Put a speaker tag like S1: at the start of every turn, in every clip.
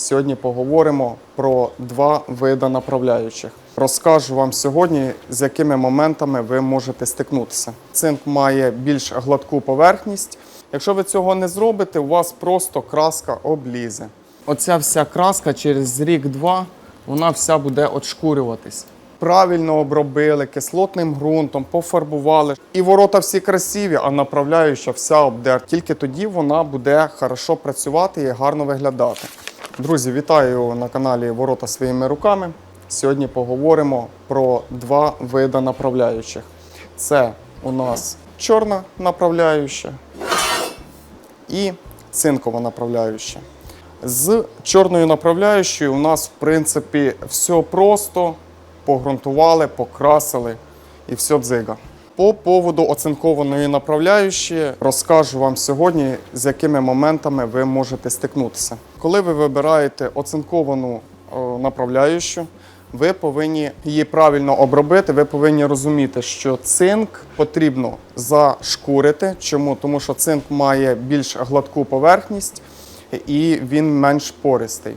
S1: Сьогодні поговоримо про два види направляючих. Розкажу вам сьогодні, з якими моментами ви можете стикнутися. Цинк має більш гладку поверхність. Якщо ви цього не зробите, у вас просто краска облізе. Оця вся краска через рік-два вона вся буде отшкурюватись. Правильно обробили кислотним ґрунтом, пофарбували. І ворота всі красиві, а направляюча вся обдерта. Тільки тоді вона буде хорошо працювати і гарно виглядати. Друзі, вітаю на каналі Ворота своїми руками. Сьогодні поговоримо про два види направляючих. Це у нас чорна направляюча і цинкова направляюча. З чорною направляючою у нас, в принципі, все просто. Погрунтували, покрасили і все дзига. По поводу оцинкованої направляючої розкажу вам сьогодні, з якими моментами ви можете стикнутися. Коли ви вибираєте оцинковану о, направляючу, ви повинні її правильно обробити. Ви повинні розуміти, що цинк потрібно зашкурити. Чому? Тому що цинк має більш гладку поверхність і він менш пористий.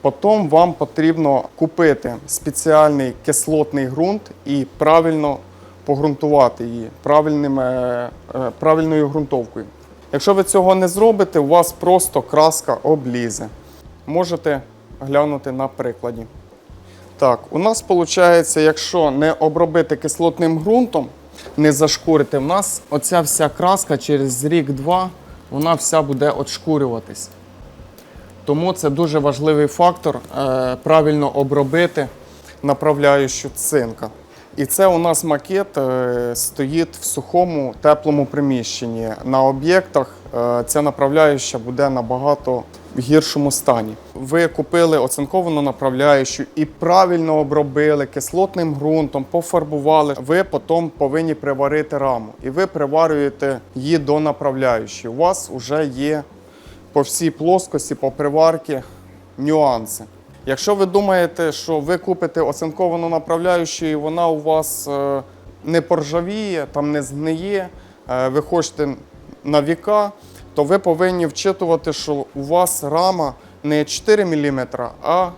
S1: Потім вам потрібно купити спеціальний кислотний ґрунт і правильно погрунтувати її правильним, е, правильною ґрунтовкою. Якщо ви цього не зробите, у вас просто краска облізе. Можете глянути на прикладі. Так, у нас виходить, якщо не обробити кислотним ґрунтом, не зашкурити, в нас оця вся краска через рік-два, вона вся буде отшкурюватись. Тому це дуже важливий фактор е, правильно обробити направляючу цинка. І це у нас макет е, стоїть в сухому теплому приміщенні. На об'єктах е, ця направляюча буде набагато в гіршому стані. Ви купили оцинковану направляючу і правильно обробили кислотним ґрунтом, пофарбували. Ви потім повинні приварити раму. І ви приварюєте її до направляючої. У вас вже є по всій плоскості, по приварці нюанси. Якщо ви думаєте, що ви купите оцинковану направляючу, і вона у вас е, не поржавіє, там не згниє, е, ви хочете на віка, то ви повинні вчитувати, що у вас рама не 4 мм, а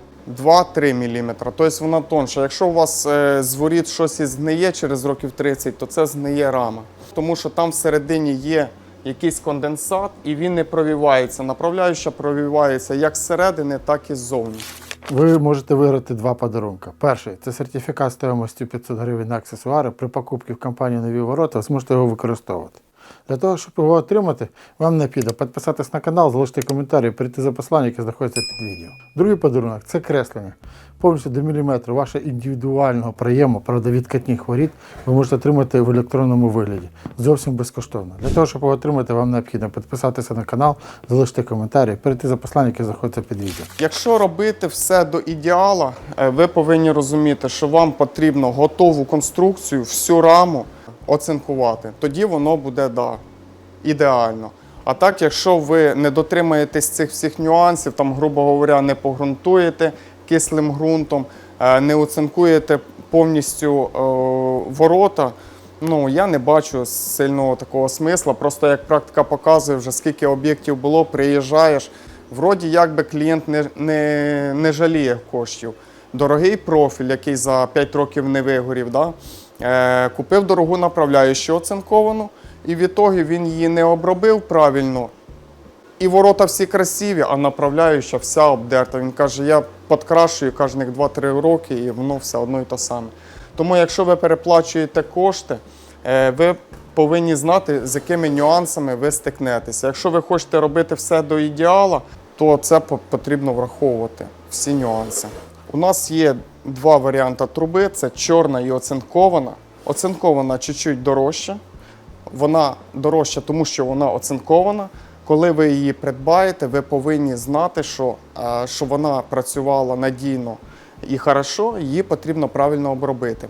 S1: 2-3 мм. Тобто вона тонша. Якщо у вас е, з воріт щось і згниє через років 30, то це згниє рама. Тому що там всередині є якийсь конденсат і він не провівається. Направляюча провівається як зсередини, так і ззовні.
S2: Ви можете виграти два подарунки. Перший це сертифікат стоїмості 500 гривень на аксесуари. При покупці в компанії Нові ворота ви зможете його використовувати. Для того, щоб його отримати, вам необхідно підписатись на канал, залишити коментарі, перейти за посиланням, яке знаходиться під відео. Другий подарунок це креслення. Повністю до міліметра вашого індивідуального проєму, правда, відкатних воріт, ви можете отримати в електронному вигляді. Зовсім безкоштовно. Для того, щоб його отримати, вам необхідно підписатися на канал, залишити коментарі, перейти за посиланням, яке знаходиться під відео.
S1: Якщо робити все до ідеала, е, ви повинні розуміти, що вам потрібно готову конструкцію, всю раму оцинкувати. Тоді воно буде да, ідеально. А так, якщо ви не дотримаєтесь цих всіх нюансів, там, грубо говоря, не погрунтуєте кислим ґрунтом, е, не оцинкуєте повністю е, ворота, ну я не бачу сильного такого смисла. Просто як практика показує, вже скільки об'єктів було, приїжджаєш. Вроді як би клієнт не, не, не жаліє коштів. Дорогий профіль, який за 5 років не вигорів, да? Е, купив дорогу направляючу оцинковану, і в ітогі він її не обробив правильно. І ворота всі красиві, а направляюча вся обдерта. Він каже, я підкрашую кожних 2-3 роки, і воно все одно і те саме. Тому, якщо ви переплачуєте кошти, е, ви повинні знати, з якими нюансами ви стикнетеся. Якщо ви хочете робити все до ідеала, то це потрібно враховувати всі нюанси. У нас є два варіанти труби: це чорна і оцинкована. Оцинкована чуть-чуть дорожча. Вона дорожча, тому що вона оцинкована. Коли ви її придбаєте, ви повинні знати, що, що вона працювала надійно і хорошо, її потрібно правильно обробити.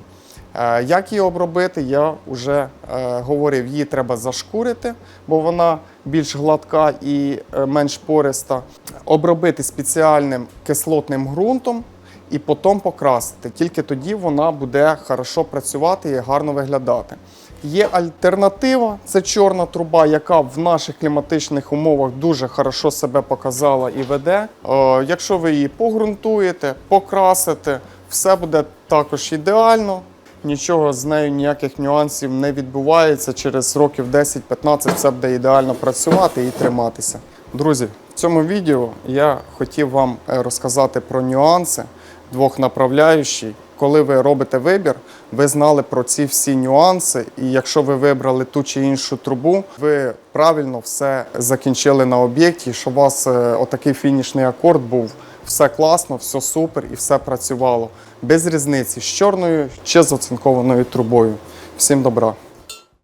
S1: Е, Як її обробити, я вже е, говорив, її треба зашкурити, бо вона більш гладка і е, менш пориста. Обробити спеціальним кислотним ґрунтом і потім покрасити. Тільки тоді вона буде хорошо працювати і гарно виглядати. Є альтернатива, це чорна труба, яка в наших кліматичних умовах дуже хорошо себе показала і веде. Е, якщо ви її погрунтуєте, покрасите, все буде також ідеально. Нічого з нею, ніяких нюансів не відбувається. Через років 10-15 все буде ідеально працювати і триматися. Друзі, в цьому відео я хотів вам е, розказати про нюанси двох направляючих. Коли ви робите вибір, ви знали про ці всі нюанси, і якщо ви вибрали ту чи іншу трубу, ви правильно все закінчили на об'єкті, щоб у вас е, отакий фінішний акорд був. Все класно, все супер і все працювало. Без різниці з чорною чи з оцинкованою трубою. Всім добра!